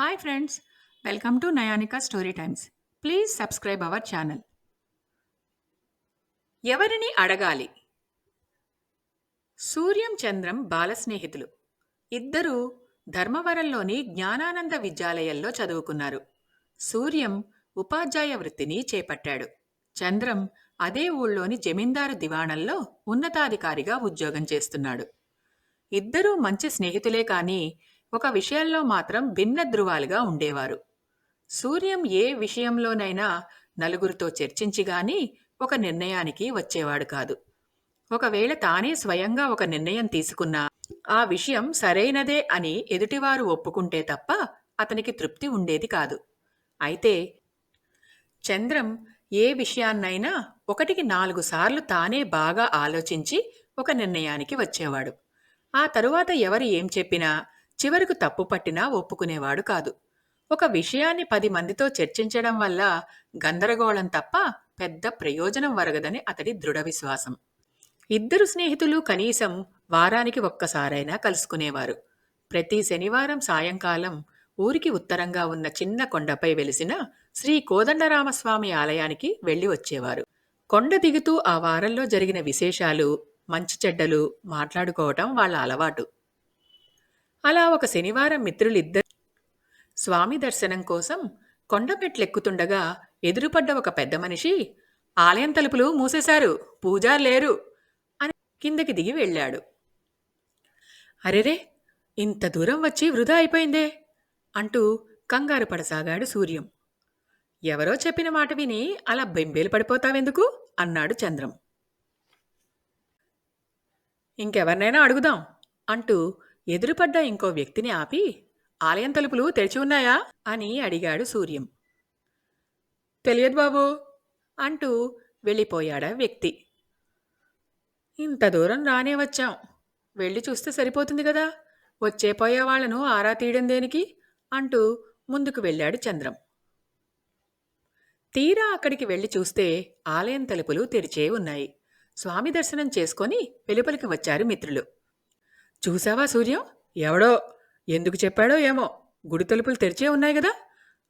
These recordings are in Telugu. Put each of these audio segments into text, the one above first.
Hi friends welcome to Nayanika story times please subscribe our channel ఎవరిని అడగాలి? సూర్యం చంద్రం బాల స్నేహితులు. ఇద్దరూ ధర్మవరంలోని జ్ఞానానంద విద్యాలయంలో చదువుకున్నారు. సూర్యం ఉపాధ్యాయ వృత్తిని చేపట్టాడు. చంద్రం అదే ఊళ్ళోని జమీందారు దివాణంలో ఉన్నతాధికారిగా ఉద్యోగం చేస్తున్నాడు. ఇద్దరూ మంచి స్నేహితులే కానీ ఒక విషయంలో మాత్రం భిన్న ధృవాలుగా ఉండేవారు. సూర్యం ఏ విషయంలోనైనా నలుగురితో చర్చించి గాని ఒక నిర్ణయానికి వచ్చేవాడు కాదు. ఒకవేళ తానే స్వయంగా ఒక నిర్ణయం తీసుకున్నా ఆ విషయం సరైనదే అని ఎదుటివారు ఒప్పుకుంటే తప్ప అతనికి తృప్తి ఉండేది కాదు. అయితే చంద్రం ఏ విషయాన్నైనా ఒకటికి నాలుగు సార్లు తానే బాగా ఆలోచించి ఒక నిర్ణయానికి వచ్చేవాడు. ఆ తరువాత ఎవరు ఏం చెప్పినా చివరకు తప్పు పట్టినా ఒప్పుకునేవాడు కాదు. ఒక విషయాన్ని పది మందితో చర్చించడం వల్ల గందరగోళం తప్ప పెద్ద ప్రయోజనం వరగదని అతడి దృఢ విశ్వాసం. ఇద్దరు స్నేహితులు కనీసం వారానికి ఒక్కసారైనా కలుసుకునేవారు. ప్రతి శనివారం సాయంకాలం ఊరికి ఉత్తరంగా ఉన్న చిన్న కొండపై వెలిసిన శ్రీ కోదండరామస్వామి ఆలయానికి వెళ్ళి వచ్చేవారు. కొండ దిగుతూ ఆ వారంలో జరిగిన విశేషాలు మంచి చెడ్డలు మాట్లాడుకోవటం వాళ్ళ అలవాటు. అలా ఒక శనివారం మిత్రులిద్దరు స్వామి దర్శనం కోసం కొండమెట్లెక్కుతుండగా ఎదురుపడ్డ ఒక పెద్ద మనిషి ఆలయం తలుపులు మూసేశారు పూజారు లేరు అని కిందకి దిగి వెళ్ళాడు. అరెరే ఇంత దూరం వచ్చి వృధా అయిపోయిందే అంటూ కంగారు పడసాగాడు సూర్యం. ఎవరో చెప్పిన మాట విని అలా బెంబేలు పడిపోతావెందుకు? అన్నాడు చంద్రం. ఇంకెవరినైనా అడుగుదాం అంటూ ఎదురుపడ్డ ఇంకో వ్యక్తిని ఆపి ఆలయం తలుపులు తెరిచి ఉన్నాయా? అని అడిగాడు సూర్యం. తెలియదు బాబు అంటూ వెళ్ళిపోయాడా వ్యక్తి. ఇంత దూరం రానే వచ్చాం. వెళ్ళి చూస్తే సరిపోతుంది కదా. వచ్చే పోయే వాళ్ళను ఆరా తీయడం దేనికి? అంటూ ముందుకు వెళ్ళాడు చంద్రం. తీరా అక్కడికి వెళ్ళి చూస్తే ఆలయం తలుపులు తెరిచే ఉన్నాయి. స్వామి దర్శనం చేసుకొని వెలుపలికి వచ్చారు మిత్రులు. చూసావా సూర్యం? ఎవడో? ఎందుకు చెప్పాడో ఏమో? గుడి తలుపులు తెరిచే ఉన్నాయి కదా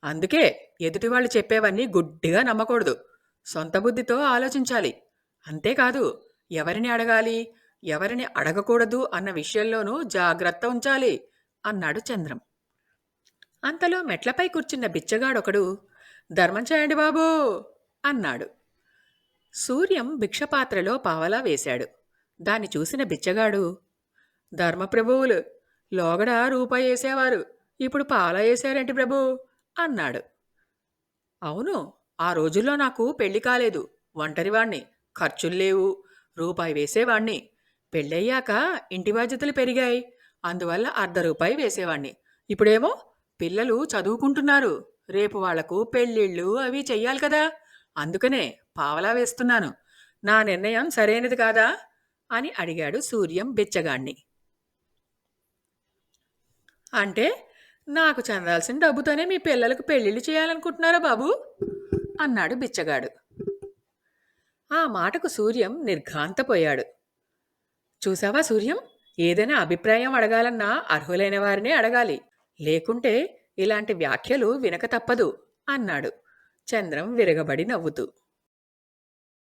అందుకే ఎదుటివాళ్ళు చెప్పేవన్నీ గుడ్డిగా నమ్మకూడదు. సొంత బుద్ధితో ఆలోచించాలి. అంతేకాదు ఎవరిని అడగాలి? ఎవరిని అడగకూడదు అన్న విషయంలోనూ జాగ్రత్త ఉంచాలి అన్నాడు చంద్రం. అంతలో మెట్లపై కూర్చున్న బిచ్చగాడొకడు ధర్మం చేయండి బాబూ అన్నాడు. సూర్యం భిక్షపాత్రలో పావలా వేశాడు. దాన్ని చూసిన బిచ్చగాడు ధర్మప్రభువులు లోగడ రూపాయి వేసేవారు ఇప్పుడు పాల వేసారేంటి ప్రభు? అన్నాడు. అవును ఆ రోజుల్లో నాకు పెళ్ళి కాలేదు. ఒంటరివాణ్ణి ఖర్చులు లేవు. రూపాయి వేసేవాణ్ణి. పెళ్ళయ్యాక ఇంటి బాధ్యతలు పెరిగాయి. అందువల్ల అర్ధ రూపాయి వేసేవాణ్ణి. ఇప్పుడేమో పిల్లలు చదువుకుంటున్నారు. రేపు వాళ్ళకు పెళ్ళిళ్ళు అవి చెయ్యాలి కదా. అందుకనే పావలా వేస్తున్నాను. నా నిర్ణయం సరైనది కాదా? అని అడిగాడు సూర్యం బిచ్చగాణ్ణి అంటే నాకు చెందాల్సిన డబ్బుతోనే మీ పిల్లలకు పెళ్ళిళ్ళు చేయాలనుకుంటున్నారా బాబు? అన్నాడు బిచ్చగాడు. ఆ మాటకు సూర్యం నిర్ఘాంతపోయాడు. చూసావా సూర్యం? ఏదైనా అభిప్రాయం అడగాలన్నా అర్హులైన వారినే అడగాలి. లేకుంటే ఇలాంటి వ్యాఖ్యలు వినక తప్పదు అన్నాడు. చంద్రం విరగబడి నవ్వుతూ.